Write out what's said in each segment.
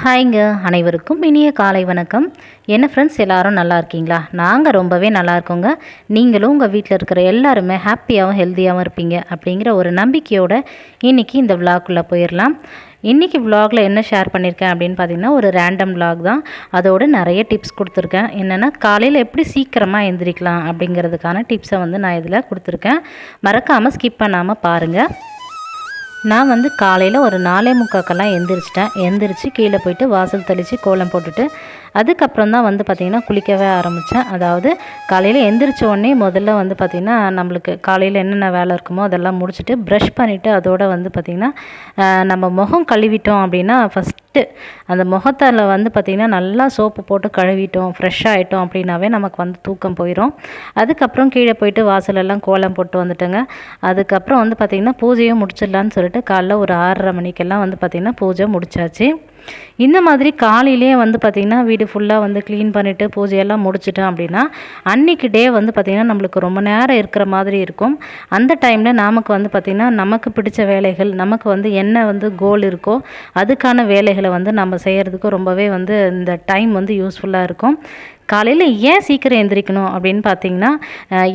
ஹாய்ங்க அனைவருக்கும் இனிய காலை வணக்கம். என்ன ஃப்ரெண்ட்ஸ் எல்லோரும் நல்லா இருக்கீங்களா? நாங்கள் ரொம்பவே நல்லா இருக்கோங்க. நீங்களும் உங்கள் வீட்டில் இருக்கிற எல்லாருமே ஹாப்பியாகவும் ஹெல்த்தியாகவும் இருப்பீங்க அப்படிங்கிற ஒரு நம்பிக்கையோடு இன்றைக்கி இந்த விளாக்குள்ளே போயிடலாம் இன்றைக்கி விலாகில் என்ன ஷேர் பண்ணியிருக்கேன் அப்படின்னு பார்த்தீங்கன்னா ஒரு ரேண்டம் விலாக் தான். அதோடு நிறைய டிப்ஸ் கொடுத்துருக்கேன். என்னென்னா காலையில் எப்படி சீக்கிரமாக எந்திரிக்கலாம் அப்படிங்கிறதுக்கான டிப்ஸை வந்து நான் இதில் கொடுத்துருக்கேன். மறக்காமல் ஸ்கிப் பண்ணாமல் பாருங்கள் நான் வந்து காலையில் ஒரு நாலே முக்காக்கெல்லாம் எந்திரிச்சிட்டேன். எந்திரிச்சு கீழே போயிட்டு வாசல் தெளித்து கோலம் போட்டுட்டு அதுக்கப்புறம் தான் வந்து பார்த்திங்கன்னா குளிக்கவே ஆரம்பித்தேன் அதாவது காலையில் எந்திரிச்ச உடனே முதல்ல வந்து பார்த்திங்கன்னா நம்மளுக்கு காலையில் என்னென்ன வேலை இருக்குமோ அதெல்லாம் முடிச்சுட்டு ப்ரஷ் பண்ணிவிட்டு அதோட வந்து பார்த்திங்கன்னா நம்ம முகம் கழுவிட்டோம் அப்படின்னா ஃபஸ்ட்டு அந்த முகத்தில் வந்து பார்த்திங்கன்னா நல்லா சோப்பு போட்டு கழுவிட்டோம் ஃப்ரெஷ் ஆகிட்டோம் அப்படின்னாவே நமக்கு வந்து தூக்கம் போயிடும் அதுக்கப்புறம் கீழே போயிட்டு வாசலெல்லாம் கோலம் போட்டு வந்துட்டேங்க. அதுக்கப்புறம் வந்து பார்த்திங்கன்னா பூஜையும் முடிச்சிடலான்னு சொல்லிட்டு காலைல ஒரு ஆறரை மணிக்கெல்லாம் வந்து பார்த்திங்கன்னா பூஜை முடிச்சாச்சு. இந்த மாதிரி காலையிலே வந்து பார்த்திங்கன்னா வீடு ஃபுல்லாக வந்து க்ளீன் பண்ணிவிட்டு பூஜையெல்லாம் முடிச்சிட்டோம் அப்படின்னா அன்றைக்கி டே வந்து பார்த்திங்கன்னா நம்மளுக்கு ரொம்ப நேரம் இருக்கிற மாதிரி இருக்கும். அந்த டைமில் நமக்கு வந்து பார்த்திங்கன்னா நமக்கு பிடிச்ச வேலைகள் நமக்கு வந்து என்ன வந்து கோல் இருக்கோ அதுக்கான வேலைகளை வந்து நம்ம செய்கிறதுக்கு ரொம்பவே வந்து இந்த டைம் வந்து யூஸ்ஃபுல்லாக இருக்கும். காலையில் ஏன் சீக்கிரம் எந்திரிக்கணும் அப்படின்னு பார்த்தீங்கன்னா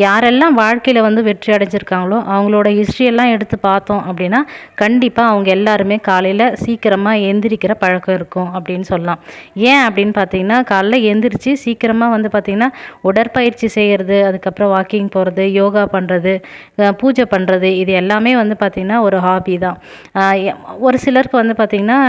யாரெல்லாம் வாழ்க்கையில் வந்து வெற்றி அடைஞ்சிருக்காங்களோ அவங்களோட ஹிஸ்ட்ரியெல்லாம் எடுத்து பார்த்தோம் அப்படின்னா கண்டிப்பாக அவங்க எல்லாருமே காலையில் சீக்கிரமாக எந்திரிக்கிற பழக்கம் இருக்கும் அப்படின்னு சொல்லலாம். ஏன் அப்படின்னு பார்த்தீங்கன்னா காலைல எந்திரிச்சு சீக்கிரமாக வந்து பார்த்திங்கன்னா உடற்பயிற்சி செய்கிறது அதுக்கப்புறம் வாக்கிங் போகிறது யோகா பண்ணுறது பூஜை பண்ணுறது இது எல்லாமே வந்து பார்த்திங்கன்னா ஒரு ஹாபி தான். ஒரு சிலருக்கு வந்து பார்த்திங்கன்னா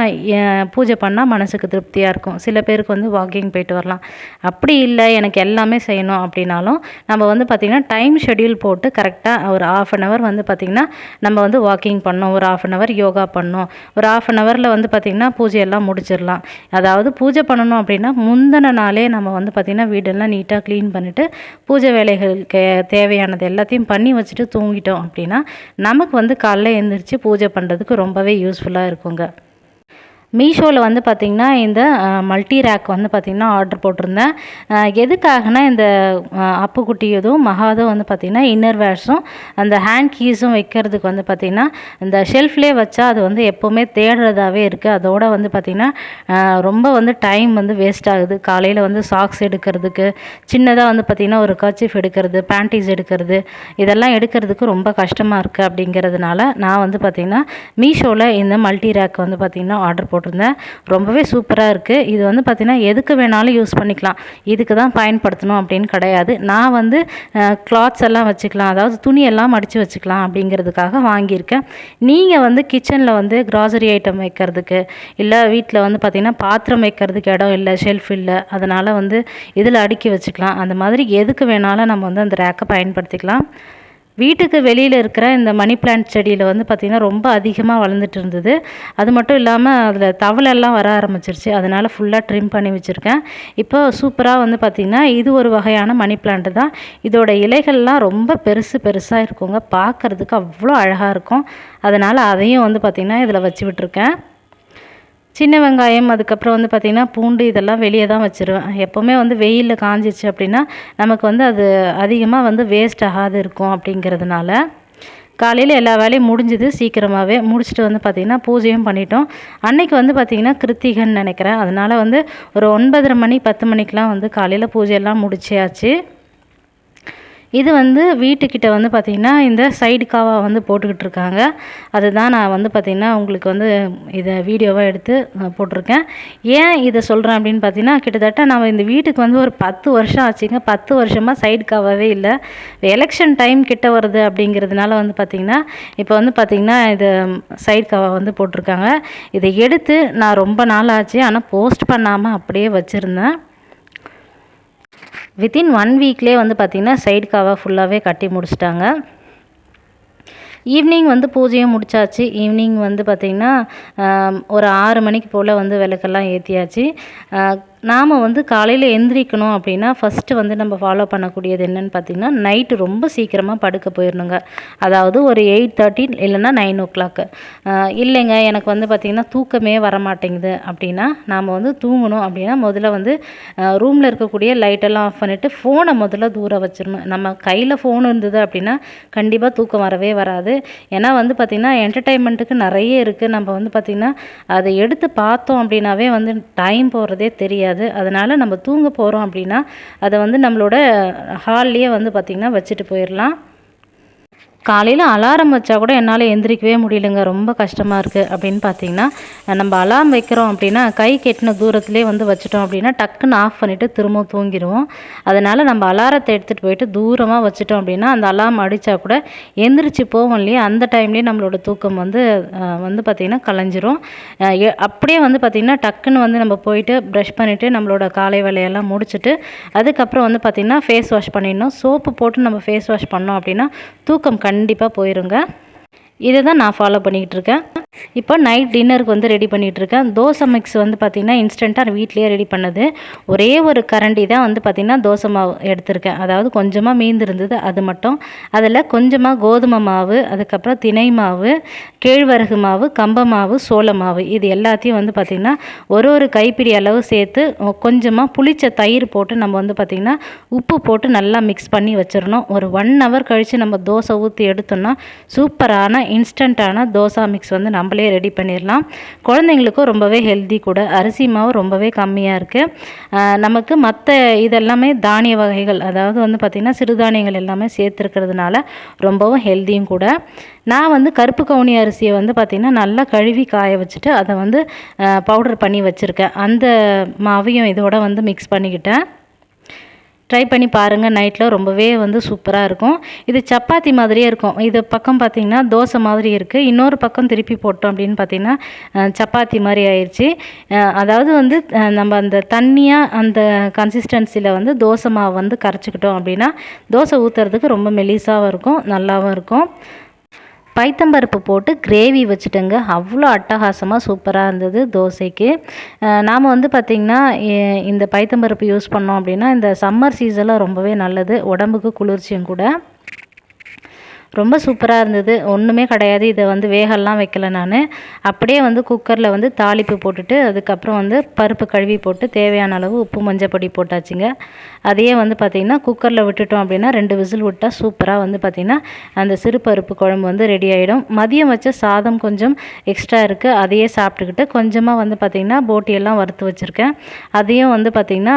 பூஜை பண்ணால் மனசுக்கு திருப்தியாக இருக்கும். சில பேருக்கு வந்து வாக்கிங் போயிட்டு வரலாம். அப்படி அப்படி இல்லை எனக்கு எல்லாமே செய்யணும் அப்படின்னாலும் நம்ம வந்து பார்த்திங்கன்னா டைம் ஷெடியூல் போட்டு கரெக்டாக ஒரு ஆஃப் அன் ஹவர் வந்து பார்த்திங்கன்னா நம்ம வந்து வாக்கிங் பண்ணோம் ஒரு ஆஃப் அன் ஹவர் யோகா பண்ணோம் ஒரு ஆஃப் அன் ஹவரில் வந்து பார்த்திங்கன்னா பூஜையெல்லாம் முடிச்சிடலாம். அதாவது பூஜை பண்ணணும் அப்படின்னா முந்தின நாளே நம்ம வந்து பார்த்திங்கன்னா வீடெல்லாம் நீட்டாக க்ளீன் பண்ணிவிட்டு பூஜை வேலைகளுக்கு தேவையானது எல்லாத்தையும் பண்ணி வச்சுட்டு தூங்கிட்டோம் அப்படின்னா நமக்கு வந்து காலைல எழுந்திரிச்சு பூஜை பண்ணுறதுக்கு ரொம்பவே யூஸ்ஃபுல்லாக இருக்குங்க. மீஷோவில் வந்து பார்த்திங்கன்னா இந்த மல்டி ரேக் வந்து பார்த்திங்கன்னா ஆர்டர் போட்டிருந்தேன். எதுக்காகனா இந்த அப்புக்குட்டி குட்டியதும் மகாதும் வந்து பார்த்திங்கன்னா இன்னர் வேர்ஸும் அந்த ஹேண்ட் கீஸும் வைக்கிறதுக்கு வந்து பார்த்திங்கன்னா இந்த ஷெல்ஃப்லேயே வச்சா அது வந்து எப்போவுமே தேடுறதாவே இருக்குது அதோடு வந்து பார்த்திங்கன்னா ரொம்ப வந்து டைம் வந்து வேஸ்ட் ஆகுது. காலையில் வந்து சாக்ஸ் எடுக்கிறதுக்கு சின்னதாக வந்து பார்த்திங்கன்னா ஒரு கர்ச்சிஃப் எடுக்கிறது பேண்டீஸ் எடுக்கிறது இதெல்லாம் எடுக்கிறதுக்கு ரொம்ப கஷ்டமாக இருக்குது அப்படிங்கிறதுனால நான் வந்து பார்த்திங்கன்னா மீஷோவில் இந்த மல்டி ரேக் வந்து பார்த்திங்கன்னா ஆர்டர் போட்டு போட்டிருந்தேன். ரொம்பவே சூப்பராக இருக்குது இது வந்து பார்த்திங்கன்னா எதுக்கு வேணாலும் யூஸ் பண்ணிக்கலாம். இதுக்கு தான் பயன்படுத்தணும் அப்படின்னு கிடையாது. நான் வந்து கிளாத்ஸ் எல்லாம் வச்சுக்கலாம். அதாவது துணியெல்லாம் மடித்து வச்சுக்கலாம் அப்படிங்கிறதுக்காக வாங்கியிருக்கேன். நீங்கள் வந்து கிச்சனில் வந்து க்ராசரி ஐட்டம் வைக்கிறதுக்கு இல்லை வீட்டில் வந்து பார்த்திங்கன்னா பாத்திரம் வைக்கிறதுக்கு இடம் இல்லை ஷெல்ஃப் இல்லை அதனால் வந்து இதில் அடுக்கி வச்சுக்கலாம். அந்த மாதிரி எதுக்கு வேணாலும் நம்ம வந்து அந்த ரேக்கை பயன்படுத்திக்கலாம். வீட்டுக்கு வெளியில் இருக்கிற இந்த மணி பிளான்ட் செடியில் வந்து பார்த்திங்கன்னா ரொம்ப அதிகமாக வளர்ந்துட்டு இருந்தது. அது மட்டும் இல்லாமல் அதில் தவளெல்லாம் வர ஆரம்பிச்சிருச்சு. அதனால் ஃபுல்லாக ட்ரிம் பண்ணி வச்சுருக்கேன். இப்போ சூப்பராக வந்து பார்த்திங்கன்னா இது ஒரு வகையான மணி பிளான்ட்டு தான். இதோட இலைகள்லாம் ரொம்ப பெருசு பெருசாக இருக்குங்க. பார்க்குறதுக்கு அவ்வளோ அழகாக இருக்கும். அதனால் அதையும் வந்து பார்த்திங்கன்னா இதில் வச்சு விட்ருக்கேன் சின்ன வெங்காயம் அதுக்கப்புறம் வந்து பார்த்திங்கன்னா பூண்டு இதெல்லாம் வெளியே தான் வச்சுருவேன். எப்போவுமே வந்து வெயிலில் காஞ்சிச்சு அப்படின்னா நமக்கு வந்து அது அதிகமாக வந்து வேஸ்ட் ஆகாது இருக்கும் அப்படிங்கிறதுனால. காலையில் எல்லா வேலையும் முடிஞ்சுது சீக்கிரமாகவே முடிச்சுட்டு வந்து பார்த்திங்கன்னா பூஜையும் பண்ணிட்டோம். அன்னைக்கு வந்து பார்த்திங்கன்னா கிருத்திகன்னு நினைக்கிறேன். அதனால் வந்து ஒரு ஒன்பதரை மணி பத்து மணிக்கெலாம் வந்து காலையில் பூஜையெல்லாம் முடிச்சியாச்சு இது வந்து வீட்டுக்கிட்ட வந்து பார்த்திங்கன்னா இந்த சைடு காவா வந்து போட்டுக்கிட்டு இருக்காங்க அதுதான் நான் வந்து பார்த்திங்கன்னா உங்களுக்கு வந்து இதை வீடியோவாக எடுத்து போட்டிருக்கேன். ஏன் இதை சொல்கிறேன் அப்படின்னு பார்த்தீங்கன்னா கிட்டத்தட்ட நம்ம இந்த வீட்டுக்கு வந்து ஒரு பத்து வருஷம் ஆச்சுங்க. பத்து வருஷமாக சைடு காவாவே இல்லை. எலெக்ஷன் டைம் கிட்ட வருது அப்படிங்கிறதுனால வந்து பார்த்திங்கன்னா இப்போ வந்து பார்த்திங்கன்னா இது சைடு காவா வந்து போட்டிருக்காங்க. இதை எடுத்து நான் ரொம்ப நாள் ஆச்சு. ஆனால் போஸ்ட் பண்ணாமல் அப்படியே வச்சுருந்தேன். வித்தின் ஒன் வீக்லேயே வந்து பார்த்திங்கன்னா சைடு காவாக ஃபுல்லாகவே கட்டி முடிச்சிட்டாங்க. ஈவினிங் வந்து பூஜையும் முடித்தாச்சு ஈவினிங் வந்து பார்த்திங்கன்னா ஒரு ஆறு மணிக்கு போல் வந்து விளக்கெல்லாம் ஏற்றியாச்சு நாம் வந்து காலையில் எந்திரிக்கணும் அப்படின்னா ஃபஸ்ட்டு வந்து நம்ம ஃபாலோ பண்ணக்கூடியது என்னென்னு பார்த்திங்கன்னா நைட்டு ரொம்ப சீக்கிரமாக படுக்க போயிடணுங்க அதாவது ஒரு எயிட் தேர்ட்டி இல்லைன்னா நைன் ஓ கிளாக்கு இல்லைங்க எனக்கு வந்து பார்த்திங்கன்னா தூக்கமே வர மாட்டேங்குது அப்படின்னா நாம் வந்து தூங்கணும் அப்படின்னா முதல்ல வந்து ரூமில் இருக்கக்கூடிய லைட்டெல்லாம் ஆஃப் பண்ணிவிட்டு ஃபோனை முதல்ல தூரம் வச்சிடணும் நம்ம கையில் ஃபோன் இருந்தது அப்படின்னா கண்டிப்பாக தூக்கம் வரவே வராது. ஏன்னா வந்து பார்த்திங்கன்னா என்டர்டைன்மெண்ட்டுக்கு நிறைய இருக்குது நம்ம வந்து பார்த்திங்கன்னா அதை எடுத்து பார்த்தோம் அப்படின்னாவே வந்து டைம் போகிறதே தெரியாது. அதனால் நம்ம தூங்க போகிறோம் அப்படின்னா அதை வந்து நம்மளோட ஹால்லேயே வந்து பார்த்திங்கன்னா வச்சுட்டு போயிடலாம் காலையில் அலாரம் வச்சா கூட என்னால் எந்திரிக்கவே முடியலங்க. ரொம்ப கஷ்டமாக இருக்குது அப்படின்னு பார்த்தீங்கன்னா நம்ம அலாரம் வைக்கிறோம் அப்படின்னா கை கெட்டின தூரத்துலேயே வந்து வச்சுட்டோம் அப்படின்னா டக்குன்னு ஆஃப் பண்ணிவிட்டு திரும்பவும் தூங்கிடுவோம் அதனால் நம்ம அலாரத்தை எடுத்துகிட்டு போயிட்டு தூரமாக வச்சுட்டோம் அப்படின்னா அந்த அலாரம் அடித்தா கூட எந்திரிச்சு போவோம் இல்லையா? அந்த டைம்லேயே நம்மளோட தூக்கம் வந்து வந்து பார்த்திங்கன்னா கலைஞ்சிரும். அப்படியே வந்து பார்த்திங்கன்னா டக்குன்னு வந்து நம்ம போயிட்டு ப்ரஷ் பண்ணிவிட்டு நம்மளோட காலை வேலையெல்லாம் முடிச்சுட்டு அதுக்கப்புறம் வந்து பார்த்திங்கன்னா ஃபேஸ் வாஷ் பண்ணிடணும். சோப்பு போட்டு நம்ம ஃபேஸ் வாஷ் பண்ணோம் அப்படின்னா தூக்கம் கண்டிப்பாக போயிருங்க. இதை தான் நான் ஃபாலோ பண்ணிக்கிட்டு இருக்கேன். இப்போ நைட் டின்னருக்கு வந்து ரெடி பண்ணிகிட்டு இருக்கேன் தோசை மிக்ஸ் வந்து பார்த்திங்கன்னா இன்ஸ்டண்ட்டாக வீட்லேயே ரெடி பண்ணது. ஒரே ஒரு கரண்டி தான் வந்து பார்த்திங்கன்னா தோசை மாவு எடுத்திருக்கேன். அதாவது கொஞ்சமாக மீந்திருந்தது அது மட்டும். அதில் கொஞ்சமாக கோதுமை மாவு அதுக்கப்புறம் திணை மாவு கேழ்வரகு மாவு கம்ப மாவு சோள மாவு இது எல்லாத்தையும் வந்து பார்த்திங்கன்னா ஒரு ஒரு கைப்பிடி அளவு சேர்த்து கொஞ்சமாக புளிச்ச தயிர் போட்டு நம்ம வந்து பார்த்திங்கன்னா உப்பு போட்டு நல்லா மிக்ஸ் பண்ணி வச்சிடணும். ஒரு ஒன் ஹவர் கழித்து நம்ம தோசை ஊற்றி எடுத்தோம்னா சூப்பரான இன்ஸ்டண்ட்டான தோசை மிக்ஸ் வந்து நம்ம நம்மளே ரெடி பண்ணிடலாம். குழந்தைங்களுக்கும் ரொம்பவே ஹெல்தி கூட. அரிசி மாவு ரொம்பவே கம்மியாக இருக்குது நமக்கு மற்ற இதெல்லாமே தானிய வகைகள் அதாவது வந்து பார்த்திங்கன்னா சிறுதானியங்கள் எல்லாமே சேர்த்துருக்கிறதுனால ரொம்பவும் ஹெல்த்தியும் கூட. நான் வந்து கருப்பு கவுனி அரிசியை வந்து பார்த்திங்கன்னா நல்லா கழுவி காய வச்சுட்டு அதை வந்து பவுடர் பண்ணி வச்சுருக்கேன். அந்த மாவையும் இதோட வந்து மிக்ஸ் பண்ணிக்கிட்டேன். ட்ரை பண்ணி பாருங்கள் நைட்டில் ரொம்பவே வந்து சூப்பராக இருக்கும். இது சப்பாத்தி மாதிரியே இருக்கும். இது பக்கம் பார்த்திங்கன்னா தோசை மாதிரி இருக்குது இன்னொரு பக்கம் திருப்பி போட்டோம் அப்படின்னு பார்த்திங்கன்னா சப்பாத்தி மாதிரி ஆயிடுச்சு அதாவது வந்து நம்ம அந்த தண்ணியாக அந்த கன்சிஸ்டன்சியில் வந்து தோசை மாவு வந்து கரைச்சிக்கிட்டோம் அப்படின்னா தோசை ஊற்றுறதுக்கு ரொம்ப மெலிசாகவும் இருக்கும் நல்லாவும் இருக்கும். பைத்தம்பருப்பு போட்டு கிரேவி வச்சுட்டேங்க. அவ்வளோ அட்டகாசமாக சூப்பராக இருந்தது தோசைக்கு. நாம் வந்து பார்த்திங்கன்னா இந்த பைத்தம்பருப்பு யூஸ் பண்ணோம் அப்படின்னா இந்த சம்மர் சீசனில் ரொம்பவே நல்லது. உடம்புக்கு குளிர்ச்சியும் கூட. ரொம்ப சூப்பராக இருந்தது. ஒன்றுமே கிடையாது. இதை வந்து வேகலாம் வைக்கல நான். அப்படியே வந்து குக்கரில் வந்து தாளிப்பு போட்டுட்டு அதுக்கப்புறம் வந்து பருப்பு கழுவி போட்டு தேவையான அளவு உப்பு மஞ்சள் பொடி போட்டாச்சுங்க. அதையே வந்து பார்த்திங்கன்னா குக்கரில் விட்டுட்டோம் அப்படின்னா ரெண்டு விசில் விட்டால் சூப்பராக வந்து பார்த்திங்கன்னா அந்த சிறு பருப்பு குழம்பு வந்து ரெடி ஆகிடும் மதியம் வச்ச சாதம் கொஞ்சம் எக்ஸ்ட்ரா இருக்குது அதையே சாப்பிட்டுக்கிட்டு கொஞ்சமாக வந்து பார்த்திங்கன்னா போட்டியெல்லாம் வறுத்து வச்சுருக்கேன். அதையும் வந்து பார்த்திங்கன்னா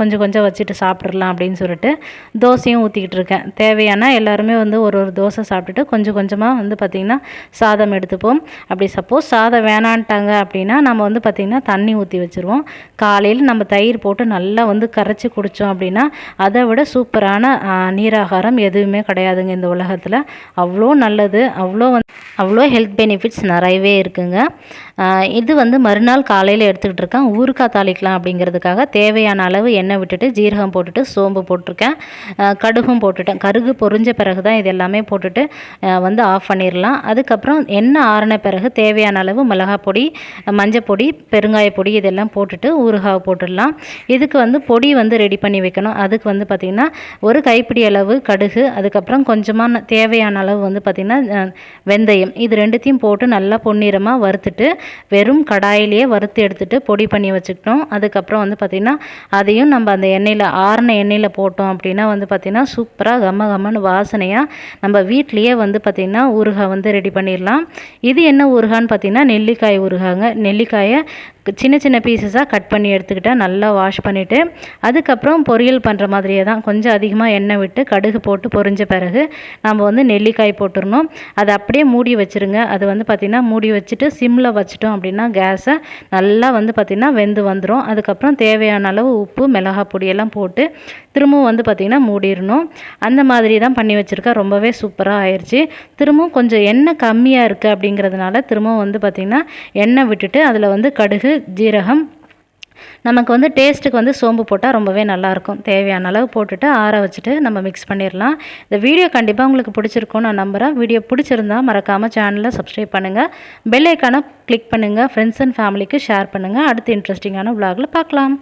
கொஞ்சம் கொஞ்சம் வச்சுட்டு சாப்பிட்றலாம் அப்படின்னு சொல்லிட்டு தோசையும் ஊற்றிக்கிட்டு இருக்கேன். தேவையான எல்லாருமே வந்து ஒரு ஒரு தோசை சாப்பிட்டுட்டு கொஞ்சம் கொஞ்சமாக வந்து பார்த்திங்கன்னா சாதம் எடுத்துப்போம். அப்படி சப்போஸ் சாதம் வேணான்ட்டாங்க அப்படின்னா நம்ம வந்து பார்த்திங்கன்னா தண்ணி ஊற்றி வச்சுருவோம். காலையில் நம்ம தயிர் போட்டு நல்லா வந்து கரைச்சி குடித்தோம் அப்படின்னா அதை விட சூப்பரான நீராகாரம் எதுவுமே கிடையாதுங்க இந்த உலகத்தில். அவ்வளோ நல்லது. அவ்வளோ வந்து அவ்வளோ ஹெல்த் பெனிஃபிட்ஸ் நிறையவே இருக்குங்க. இது வந்து மறுநாள் காலையில் எடுத்துக்கிட்டு இருக்கேன். ஊறுகாய் தாளிக்கலாம் அப்படிங்கிறதுக்காக தேவையான அளவு எண்ணெய் விட்டுட்டு ஜீரகம் போட்டுட்டு சோம்பு போட்டிருக்கேன். கடுகும் போட்டுட்டேன். கருகு பொறிஞ்ச பிறகு தான் இது எல்லாமே போட்டுட்டு வந்து ஆஃப் பண்ணிடலாம் அதுக்கப்புறம் எண்ணெய் ஆறின பிறகு தேவையான அளவு மிளகாய் பொடி மஞ்சள் பொடி பெருங்காய பொடி இதெல்லாம் போட்டுட்டு ஊறுகாய் போட்டுடலாம் இதுக்கு வந்து பொடி வந்து ரெடி பண்ணி வைக்கணும். அதுக்கு வந்து பார்த்திங்கன்னா ஒரு கைப்பிடி அளவு கடுகு அதுக்கப்புறம் கொஞ்சமாக தேவையான அளவு வந்து பார்த்திங்கன்னா வெந்தயம். இது ரெண்டுத்தையும் போட்டு நல்லா பொன்னிறமாக வறுத்துட்டு வெறும் கடாயிலேயே வறுத்து எடுத்துகிட்டு பொடி பண்ணி வச்சுக்கிட்டோம். அதுக்கப்புறம் வந்து பார்த்திங்கன்னா அதையும் நம்ம அந்த எண்ணெயில் ஆறின எண்ணெயில் போட்டோம் அப்படின்னா வந்து பார்த்திங்கன்னா சூப்பராக கம்ம கம்மன்னு வாசனையாக நம்ம வீட்லேயே வந்து பார்த்திங்கன்னா ஊறுகாய் வந்து ரெடி பண்ணிடலாம். இது என்ன ஊறுகான்னு பார்த்திங்கன்னா நெல்லிக்காய் ஊறுகாங்க. நெல்லிக்காயை சின்ன சின்ன பீசஸாக கட் பண்ணி எடுத்துக்கிட்டால் நல்லா வாஷ் பண்ணிவிட்டு அதுக்கப்புறம் பொரியல் பண்ணுற மாதிரியே தான் கொஞ்சம் அதிகமாக எண்ணெய் விட்டு கடுகு போட்டு பொரிஞ்ச பிறகு நம்ம வந்து நெல்லிக்காய் போட்டுடணும். அதை அப்படியே மூடி வச்சுருங்க. அது வந்து பார்த்திங்கன்னா மூடி வச்சுட்டு சிம்மில் வச்சிட்டோம் அப்படின்னா கேஸை நல்லா வந்து பார்த்திங்கன்னா வெந்து வந்துடும் அதுக்கப்புறம் தேவையான அளவு உப்பு மிளகாய் பொடியெல்லாம் போட்டு திரும்பவும் வந்து பார்த்திங்கன்னா மூடிடணும். அந்த மாதிரி தான் பண்ணி வச்சுருக்கேன் ரொம்பவே சூப்பராக ஆயிடுச்சு திரும்பவும் கொஞ்சம் எண்ணெய் கம்மியாக இருக்குது அப்படிங்கிறதுனால திரும்பவும் வந்து பார்த்திங்கன்னா எண்ணெய் விட்டுட்டு அதில் வந்து கடுகு ஜீரகம். நமக்கு வந்து டேஸ்ட்டுக்கு வந்து சோம்பு போட்டால் ரொம்பவே நல்லாயிருக்கும். தேவையான அளவு போட்டுட்டு ஆற வச்சுட்டு நம்ம மிக்ஸ் பண்ணிடலாம். இந்த வீடியோ கண்டிப்பாக உங்களுக்கு பிடிச்சிருக்கும் நான் நம்புகிறேன் வீடியோ பிடிச்சிருந்தா மறக்காமல் சேனலை சப்ஸ்கிரைப் பண்ணுங்கள் பெல் ஐக்கானை கிளிக் பண்ணுங்கள் ஃப்ரெண்ட்ஸ் அண்ட் ஃபேமிலிக்கு ஷேர் பண்ணுங்கள் அடுத்து இன்ட்ரெஸ்டிங்கான விலாகில் பார்க்கலாம்.